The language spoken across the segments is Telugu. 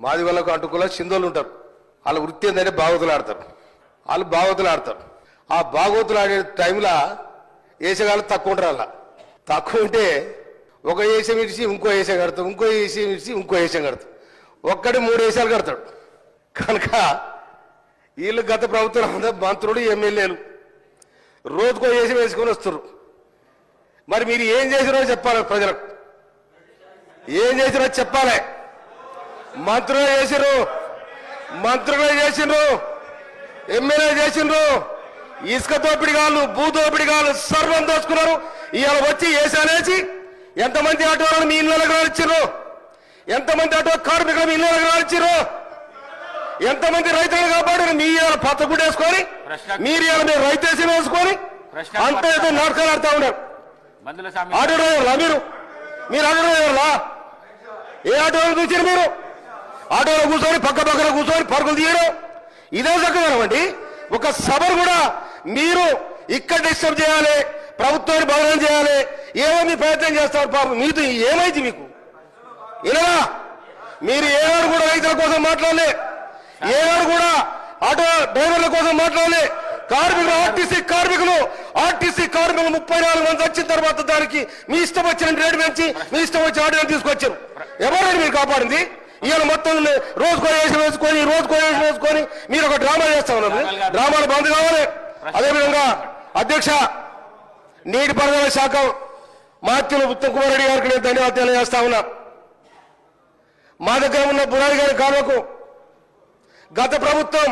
మాది వాళ్ళకు అటుకుల సింధోలు ఉంటారు. వాళ్ళ వృత్తి ఏంటంటే భాగవతులు ఆడతారు. వాళ్ళు భాగవతులు ఆడతారు. ఆ భాగవతులు ఆడే టైంలో వేసేగాళ్ళు తక్కువ ఉంటారు అలా. తక్కువ ఉంటే ఒక వేసం ఇడిచి ఇంకో వేసం కడతాం ఇంకో వేసం ఇడిచి ఇంకో వేసం కడతాం ఒక్కడి మూడు వేసాలు కడతాడు. కనుక వీళ్ళు గత ప్రభుత్వం అంతా మంత్రులు ఎమ్మెల్యేలు రోజుకో వేసి వేసుకొని వస్తారు మరి మీరు ఏం చేసినారో చెప్పాలి ప్రజలకు. ఏం చేసినారో చెప్పాలి. మంత్రులు చేసిర్రు మంత్రులు చేసిండ్రు. ఎమ్మెల్యే చేసిండ్రు. ఇసుక దోపిడి కాళ్ళు భూ దోపిడి కాళ్ళు సర్వం దోచుకున్నారు ఇవాళ వచ్చి ఏసానేసి ఎంతమంది ఆటో వాళ్ళని మీ ఇళ్ళకి రానిచ్చారు ఎంతమంది ఆటో కార్మికులు మీ ఇళ్ళకి రానిచ్చారు ఎంతమంది రైతులు కాపాడారు? మీ ఇవాళ పచ్చ గుడ్డేసుకొని ప్రశ్న- మీరు ఇవాళ మీరు రైతేసి వేసుకొని అంత ఏదో నాటకాలు ఆడుతూ ఉన్నారు. ఆటో డ్రైవర్లా మీరు? మీరు ఆటో డ్రైవర్లా? ఏ ఆటో చూసారు మీరు? ఆటోలో కూర్చొని పక్క పక్కన కూర్చొని పరుగులు తీయడం. ఇదే చక్కదనం అండి ఒక సభను కూడా మీరు ఇక్కడ డిస్టర్బ్ చేయాలి ప్రభుత్వాన్ని బదనం చేయాలి ఏమో మీ ప్రయత్నం చేస్తారు పాపం. మీతో ఏమైంది మీకు? ఇలా మీరు ఏనాడు కూడా రైతుల కోసం మాట్లాడలే. ఏనాడు కూడా ఆటో డ్రైవర్ల కోసం మాట్లాడలే. కార్మికులు ఆర్టీసీ కార్మికులు ఆర్టీసీ కార్మికులు ముప్పై నాలుగు మంది వచ్చిన తర్వాత దానికి మీ ఇష్టం వచ్చిన రేటు పెంచి మీ ఇష్టం వచ్చిన ఆటోని తీసుకొచ్చారు. ఎవరైనా మీరు కాపాడింది? ఇవాళ మొత్తం రోజుకో వేసి వేసుకొని రోజుకో వేసి వేసుకొని మీరు ఒక డ్రామా చేస్తా ఉన్నారు. డ్రామాలు బంద్ కావాలి. అదేవిధంగా అధ్యక్ష నీటిపారుదల శాఖ మాత్యులు ఉత్తమ్ కుమార్ రెడ్డి గారికి నేను ధన్యవాదాలు చేస్తా ఉన్నా. మా దగ్గర ఉన్న బురారి గారి కాలువకు గత ప్రభుత్వం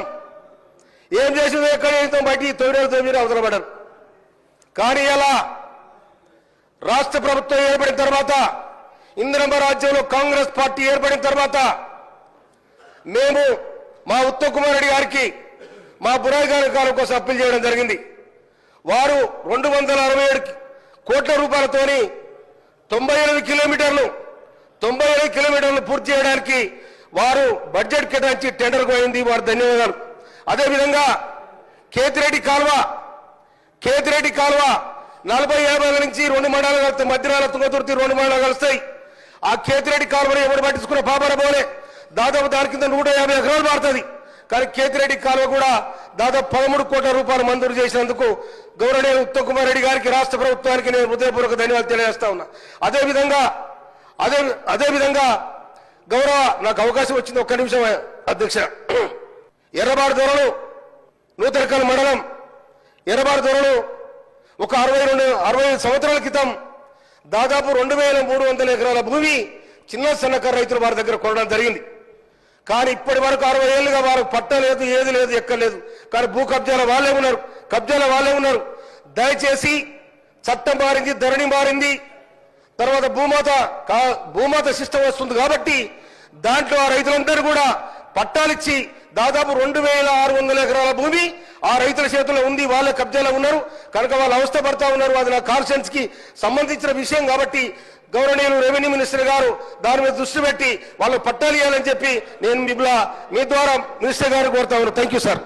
ఏం చేసిందో ఎక్కడ చేస్తాం బయటికి తొమ్మిది తొమ్మిది అవతల పడ్డారు కానీ ఎలా రాష్ట్ర ప్రభుత్వం ఏర్పడిన తర్వాత ఇందిరమ్మ రాజ్యంలో కాంగ్రెస్ పార్టీ ఏర్పడిన తర్వాత మేము మా ఉత్తమ్ కుమార్ రెడ్డి గారికి మా బురాయి గారి కాలం కోసం అప్పీల్ చేయడం జరిగింది. వారు రెండు వందల అరవై ఏడు కోట్ల రూపాయలతోని తొంభై ఎనిమిది కిలోమీటర్లు తొంభై ఎనిమిది కిలోమీటర్లు పూర్తి చేయడానికి వారు బడ్జెట్ కేటాయించి టెండర్ పోయింది. వారు ధన్యవాదాలు. అదేవిధంగా కేతిరెడ్డి కాల్వ కేతిరెడ్డి కాల్వ నలభై యాభై నుంచి రెండు మండలాలు కలుస్తాయి మధ్యనాల తుంగతుర్తి రెండు మండలాలు కలుస్తాయి. కేతిరెడ్డి కాలువని ఎవరు పట్టించుకున్న పాపర పోలే దాదాపు దాని కింద నూట యాభై ఎకరాలు మారుతుంది. కానీ కేతిరెడ్డి కాలువ కూడా దాదాపు పదమూడు కోట్ల రూపాయలు మంజూరు చేసినందుకు గౌరవనీయ ఉత్తమ్ కుమార్ రెడ్డి గారికి రాష్ట్ర ప్రభుత్వానికి నేను హృదయపూర్వక ధన్యవాదాలు తెలియజేస్తా ఉన్నా. అదేవిధంగా అదే అదేవిధంగా గౌరవ నాకు అవకాశం వచ్చింది ఒక్క నిమిషం అధ్యక్ష. ఎర్రబాడు దొరలు నూతనకల్ మండలం. ఎర్రబాడు దొరలు ఒక అరవై రెండు అరవై సంవత్సరాల క్రితం దాదాపు రెండు వేల మూడు వందల ఎకరాల భూమి చిన్న సన్నకారు రైతులు వారి దగ్గర కొనడం జరిగింది. కానీ ఇప్పటి వరకు అరవై ఏళ్ళుగా వారు పట్ట లేదు ఏది లేదు ఎక్కలేదు కానీ భూ కబ్జాల వాళ్ళే ఉన్నారు. కబ్జాల వాళ్ళే ఉన్నారు. దయచేసి చట్టం మారింది ధరణి మారింది. తర్వాత భూమాత కా- భూమాత సిస్టమ్ వస్తుంది కాబట్టి దాంట్లో ఆ రైతులందరూ కూడా పట్టాలిచ్చి దాదాపు రెండు వేల ఆరు వందల ఎకరాల భూమి ఆ రైతుల చేతిలో ఉంది వాళ్ళ కబ్జాలో ఉన్నారు. కనుక వాళ్ళు అవస్థ పడతా ఉన్నారు. అది నా కాన్షియన్స్కి సంబంధించిన విషయం కాబట్టి గౌరవనీయులు రెవెన్యూ మినిస్టర్ గారు దాని మీద దృష్టి పెట్టి వాళ్ళు పట్టాలు ఇవ్వాలని చెప్పి నేను మిమ్మల్ని మీ ద్వారా మినిస్టర్ గారు కోరుతా ఉన్నాను. Thank you sir